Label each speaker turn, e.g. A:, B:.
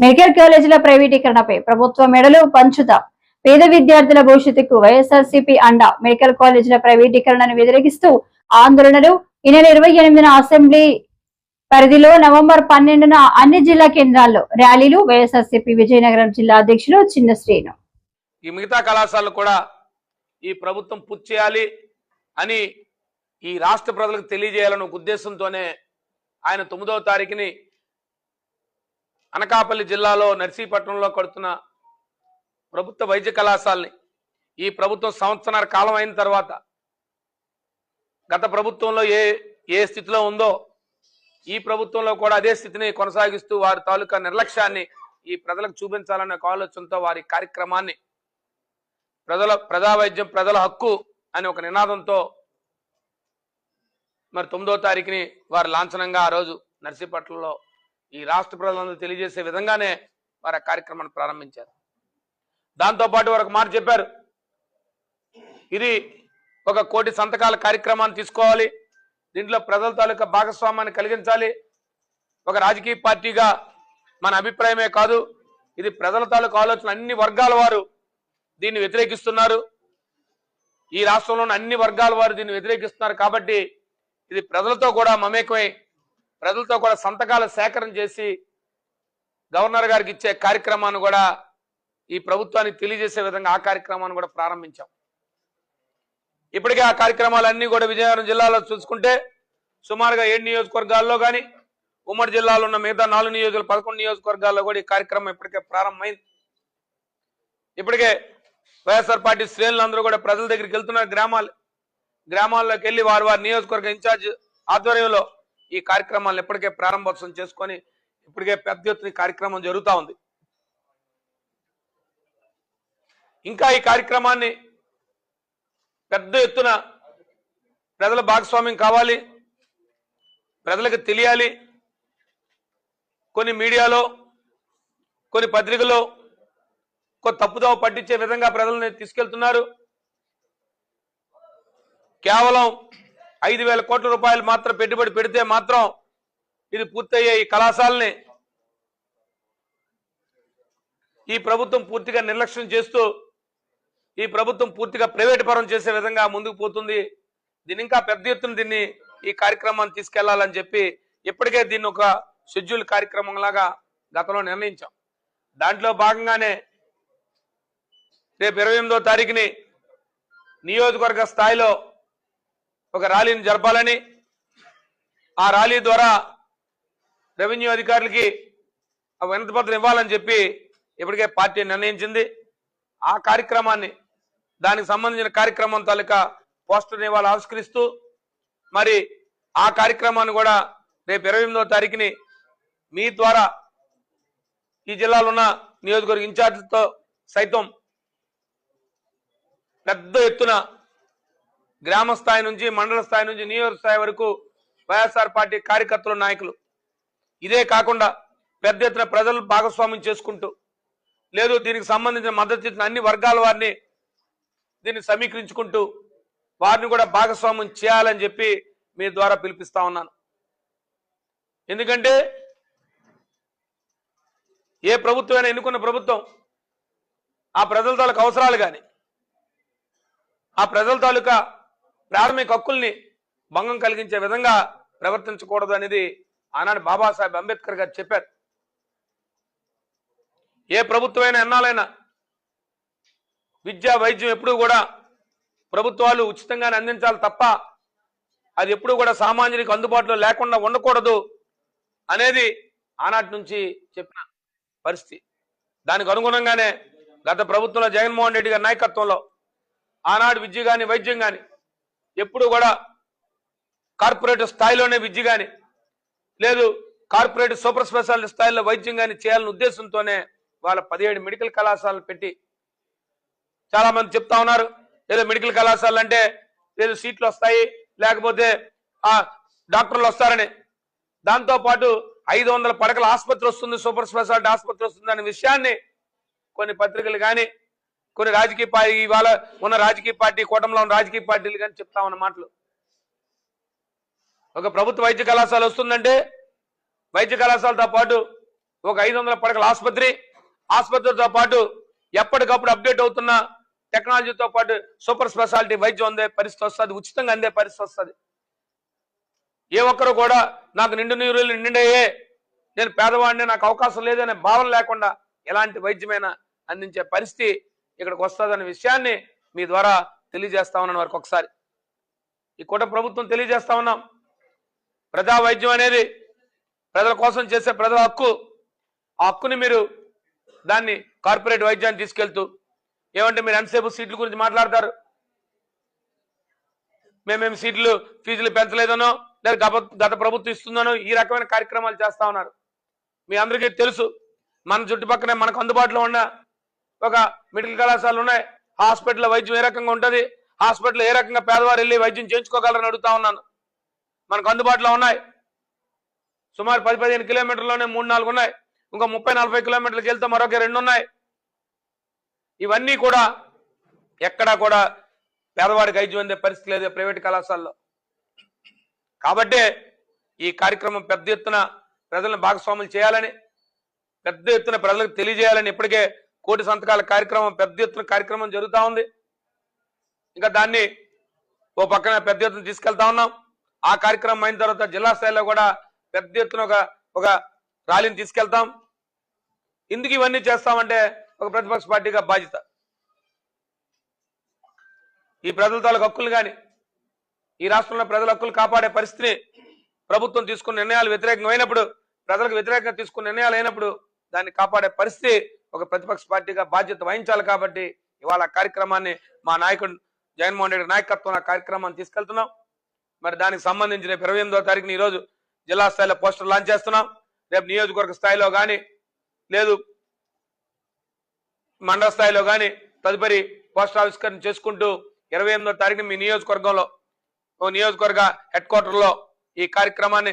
A: Medical కాలేజీల ప్రైవేటీకరణపై ప్రభుత్వ మెడలు పంచుతాం పేద విద్యార్థుల భవిష్యత్తుకు వైఎస్ఆర్సీపీ అండ మెడికల్ కాలేజీల ప్రైవేటీకరణను వ్యతిరేకిస్తూ ఆందోళనలు. ఈ నెల ఇరవై ఎనిమిదిన అసెంబ్లీ పరిధిలో నవంబర్ పన్నెండున అన్ని జిల్లా కేంద్రాల్లో ర్యాలీలు. వైఎస్ఆర్సీపీ విజయనగరం జిల్లా అధ్యక్షులు చిన్న శ్రీను.
B: ఈ మిగతా కళాశాలలు కూడా ఈ ప్రభుత్వం పూర్తి చేయాలి అని ఈ రాష్ట్ర ప్రజలకు తెలియజేయాలనే ఉద్దేశంతోనే ఆయన తొమ్మిదవ తారీఖుని అనకాపల్లి జిల్లాలో నర్సీపట్నంలో కడుతున్న ప్రభుత్వ వైద్య కళాశాలని ఈ ప్రభుత్వం సంవత్సరాల కాలం అయిన తర్వాత గత ప్రభుత్వంలో ఏ ఏ స్థితిలో ఉందో ఈ ప్రభుత్వంలో కూడా అదే స్థితిని కొనసాగిస్తూ వారి తాలూకా నిర్లక్ష్యాన్ని ఈ ప్రజలకు చూపించాలన్న ఆలోచనతో వారి కార్యక్రమాన్ని ప్రజల ప్రజా వైద్యం ప్రజల హక్కు అనే ఒక నినాదంతో మరి తొమ్మిదో తారీఖుని వారు లాంఛనంగా ఆ రోజు నర్సీపట్నంలో ఈ రాష్ట్ర ప్రజలందరూ తెలియజేసే విధంగానే వారు ఆ కార్యక్రమాన్ని ప్రారంభించారు. దాంతోపాటు వారు ఒక మాట చెప్పారు. ఇది ఒక కోటి సంతకాల కార్యక్రమాన్ని తీసుకోవాలి. దీంట్లో ప్రజల తాలూకా భాగస్వామ్యాన్ని కలిగించాలి. ఒక రాజకీయ పార్టీగా మన అభిప్రాయమే కాదు. ఇది ప్రజల తాలూకా ఆలోచన అన్ని వర్గాల వారు దీన్ని వ్యతిరేకిస్తున్నారు. ఈ రాష్ట్రంలోని అన్ని వర్గాల వారు దీన్ని వ్యతిరేకిస్తున్నారు కాబట్టి ఇది ప్రజలతో కూడా మమేకమై ప్రజలతో కూడా సంతకాల సేకరణ చేసి గవర్నర్ గారికి ఇచ్చే కార్యక్రమాన్ని కూడా ఈ ప్రభుత్వానికి తెలియజేసే విధంగా ఆ కార్యక్రమాన్ని కూడా ప్రారంభించాం. ఇప్పటికే ఆ కార్యక్రమాలన్నీ కూడా విజయనగరం జిల్లాలో చూసుకుంటే సుమారుగా ఏడు నియోజకవర్గాల్లో కానీ ఉమ్మడి జిల్లాలో ఉన్న మిగతా నాలుగు నియోజకవర్గాలు పదకొండు నియోజకవర్గాల్లో కూడా ఈ కార్యక్రమం ఇప్పటికే ప్రారంభమైంది. ఇప్పటికే వైఎస్ఆర్ పార్టీ శ్రేణులందరూ కూడా ప్రజల దగ్గరికి వెళ్తున్నారు గ్రామాలు. గ్రామాల్లోకి వెళ్ళి వారి వారి నియోజకవర్గ ఇన్ఛార్జ్ ఆధ్వర్యంలో ఈ కార్యక్రమాలను ఇప్పటికే ప్రారంభోత్సవం చేసుకొని ఇప్పటికే పెద్ద ఎత్తున కార్యక్రమం జరుగుతూ ఉంది. ఇంకా ఈ కార్యక్రమాన్ని పెద్ద ఎత్తున ప్రజల భాగస్వామ్యం కావాలి ప్రజలకు తెలియాలి. కొన్ని మీడియాలో కొన్ని పత్రికలో కొన్ని తప్పుదోవ పట్టించే విధంగా ప్రజల్ని తీసుకెళ్తున్నారు. కేవలం ఐదు వేల కోట్ల రూపాయలు మాత్రం పెట్టుబడి పెడితే మాత్రం ఇది పూర్తయ్యే ఈ కళాశాలని ఈ ప్రభుత్వం పూర్తిగా నిర్లక్ష్యం చేస్తూ ఈ ప్రభుత్వం పూర్తిగా ప్రైవేట్ పరం చేసే విధంగా ముందుకు పోతుంది. దీని ఇంకా పెద్ద ఎత్తున దీన్ని ఈ కార్యక్రమాన్ని తీసుకెళ్ళాలని చెప్పి ఇప్పటికే దీన్ని ఒక షెడ్యూల్ కార్యక్రమం లాగా గతంలో నిర్ణయించాం. దాంట్లో భాగంగానే రేపు ఇరవై ఎనిమిదో తారీఖుని నియోజకవర్గ స్థాయిలో ఒక ర్యాలీని జరపాలని ఆ ర్యాలీ ద్వారా రెవెన్యూ అధికారులకి ఆ వినతి పత్రం ఇవ్వాలని చెప్పి ఇప్పటికే పార్టీ నిర్ణయించింది. ఆ కార్యక్రమాన్ని దానికి సంబంధించిన కార్యక్రమం తాలూకా పోస్టర్ ఇవాళ ఆవిష్కరిస్తూ మరి ఆ కార్యక్రమాన్ని కూడా రేపు ఇరవై ఎనిమిదవ తారీఖుని మీ ద్వారా ఈ జిల్లాలో ఉన్న నియోజకవర్గ ఇన్ఛార్జ్తో సైతం పెద్ద ఎత్తున గ్రామ స్థాయి నుంచి మండల స్థాయి నుంచి నియోజక స్థాయి వరకు వైఎస్ఆర్ పార్టీ కార్యకర్తలు నాయకులు. ఇదే కాకుండా పెద్ద ఎత్తున ప్రజలు భాగస్వామ్యం చేసుకుంటూ లేదు దీనికి సంబంధించిన మద్దతు ఇచ్చిన అన్ని వర్గాల వారిని దీన్ని సమీకరించుకుంటూ వారిని కూడా భాగస్వామ్యం చేయాలని చెప్పి మీ ద్వారా పిలిపిస్తా ఉన్నాను. ఎందుకంటే ఏ ప్రభుత్వమైనా ఎన్నుకున్న ప్రభుత్వం ఆ ప్రజల తాలూకు అవసరాలు కానీ ఆ ప్రజల తాలూకా ప్రాథమిక హక్కుల్ని భంగం కలిగించే విధంగా ప్రవర్తించకూడదు అనేది ఆనాడు బాబాసాహెబ్ అంబేద్కర్ గారు చెప్పారు. ఏ ప్రభుత్వమైనా ఎన్నాలైనా విద్య వైద్యం ఎప్పుడూ కూడా ప్రభుత్వాలు ఉచితంగానే అందించాలి తప్ప అది ఎప్పుడూ కూడా సామాన్యునికి అందుబాటులో లేకుండా ఉండకూడదు అనేది ఆనాటి నుంచి చెప్పిన పరిస్థితి. దానికి అనుగుణంగానే గత ప్రభుత్వంలో జగన్మోహన్ రెడ్డి గారి నాయకత్వంలో ఆనాడు విద్య కానీ వైద్యం కానీ ఎప్పుడు కూడా కార్పొరేట్ స్థాయిలోనే విద్య కానీ లేదు కార్పొరేట్ సూపర్ స్పెషాలిటీ స్థాయిలో వైద్యం కానీ చేయాలనే ఉద్దేశంతోనే వాళ్ళ పదిహేడు మెడికల్ కళాశాలలు పెట్టి చాలామంది చెప్తా ఉన్నారు. ఏదో మెడికల్ కళాశాలలు అంటే ఏదో సీట్లు వస్తాయి లేకపోతే ఆ డాక్టర్లు వస్తారని. దాంతో పాటు ఐదు వందల పడకల ఆసుపత్రి వస్తుంది సూపర్ స్పెషాలిటీ ఆసుపత్రి వస్తుంది అనే విషయాన్ని కొన్ని పత్రికలు కానీ కొన్ని రాజకీయ పార్టీ ఇవాళ ఉన్న రాజకీయ పార్టీ కూటమిలో ఉన్న రాజకీయ పార్టీలు కానీ చెప్తామన్న మాటలు. ఒక ప్రభుత్వ వైద్య కళాశాల వస్తుందంటే వైద్య కళాశాలతో పాటు ఒక ఐదు వందల పడకల ఆసుపత్రి ఆసుపత్రితో పాటు ఎప్పటికప్పుడు అప్డేట్ అవుతున్న టెక్నాలజీతో పాటు సూపర్ స్పెషాలిటీ వైద్యం అందే పరిస్థితి వస్తుంది ఉచితంగా అందే పరిస్థితి వస్తుంది. ఏ ఒక్కరు కూడా నాకు నిండు నీరు నిండయే నేను పేదవాడిని నాకు అవకాశం లేదనే భావన లేకుండా ఎలాంటి వైద్యమైనా అందించే పరిస్థితి ఇక్కడికి వస్తుందనే విషయాన్ని మీ ద్వారా తెలియజేస్తా ఉన్నాను వారికి ఒకసారి. ఈ కూట ప్రభుత్వం తెలియజేస్తా ఉన్నాం. ప్రజా వైద్యం అనేది ప్రజల కోసం చేసే ప్రజల హక్కు. ఆ హక్కుని మీరు దాన్ని కార్పొరేట్ వైద్యాన్ని తీసుకెళ్తూ ఏమంటే మీరు ఎంతసేపు సీట్ల గురించి మాట్లాడతారు? మేమేం సీట్లు ఫీజులు పెంచలేదనో లేదా గత గత ప్రభుత్వం ఇస్తుందనో ఈ రకమైన కార్యక్రమాలు చేస్తా ఉన్నారు. మీ అందరికీ తెలుసు మన చుట్టుపక్కనే మనకు అందుబాటులో ఉన్న ఒక మెడికల్ కళాశాలలు ఉన్నాయి. హాస్పిటల్ వైద్యం ఏ రకంగా ఉంటుంది? హాస్పిటల్ ఏ రకంగా పేదవారు వెళ్ళి వైద్యం చేయించుకోగలరని అడుగుతా ఉన్నాను. మనకు అందుబాటులో ఉన్నాయి. సుమారు పది పదిహేను కిలోమీటర్లోనే మూడు నాలుగు ఉన్నాయి. ఇంకా ముప్పై నలభై కిలోమీటర్లకు వెళ్తే మరొక రెండు ఉన్నాయి. ఇవన్నీ కూడా ఎక్కడా కూడా పేదవాడికి వైద్యం అందే పరిస్థితి లేదు ప్రైవేట్ కళాశాలలో. కాబట్టి ఈ కార్యక్రమం పెద్ద ఎత్తున ప్రజలను భాగస్వాములు చేయాలని పెద్ద ఎత్తున ప్రజలకు తెలియజేయాలని ఇప్పటికే కోటి సంతకాల కార్యక్రమం పెద్ద ఎత్తున కార్యక్రమం జరుగుతూ ఉంది. ఇంకా దాన్ని ఓ పక్కన పెద్ద ఎత్తున తీసుకెళ్తా ఉన్నాం. ఆ కార్యక్రమం అయిన తర్వాత జిల్లా స్థాయిలో కూడా పెద్ద ఎత్తున ఒక ఒక ర్యాలీని తీసుకెళ్తాం. ఎందుకు ఇవన్నీ చేస్తామంటే ఒక ప్రతిపక్ష పార్టీగా బాధ్యత. ఈ ప్రజల తాలూకు హక్కులు కానీ ఈ రాష్ట్రంలో ప్రజల హక్కులు కాపాడే పరిస్థితిని ప్రభుత్వం తీసుకున్న నిర్ణయాలు వ్యతిరేకంగా అయినప్పుడు ప్రజలకు వ్యతిరేకంగా తీసుకున్న నిర్ణయాలు అయినప్పుడు దాన్ని కాపాడే పరిస్థితి ఒక ప్రతిపక్ష పార్టీగా బాధ్యత వహించాలి కాబట్టి ఇవాళ కార్యక్రమాన్ని మా నాయకుడు జగన్మోహన్ రెడ్డి నాయకత్వం కార్యక్రమాన్ని తీసుకెళ్తున్నాం. మరి దానికి సంబంధించి రేపు ఇరవై ఎనిమిదో తారీఖున ఈ రోజు జిల్లా స్థాయిలో పోస్టర్ లాంచ్ చేస్తున్నాం. రేపు నియోజకవర్గ స్థాయిలో కానీ లేదు మండల స్థాయిలో కానీ తదుపరి పోస్టర్ ఆవిష్కరణ చేసుకుంటూ ఇరవై ఎనిమిదో తారీఖున మీ నియోజకవర్గంలో ఓ నియోజకవర్గ హెడ్ క్వార్టర్లో ఈ కార్యక్రమాన్ని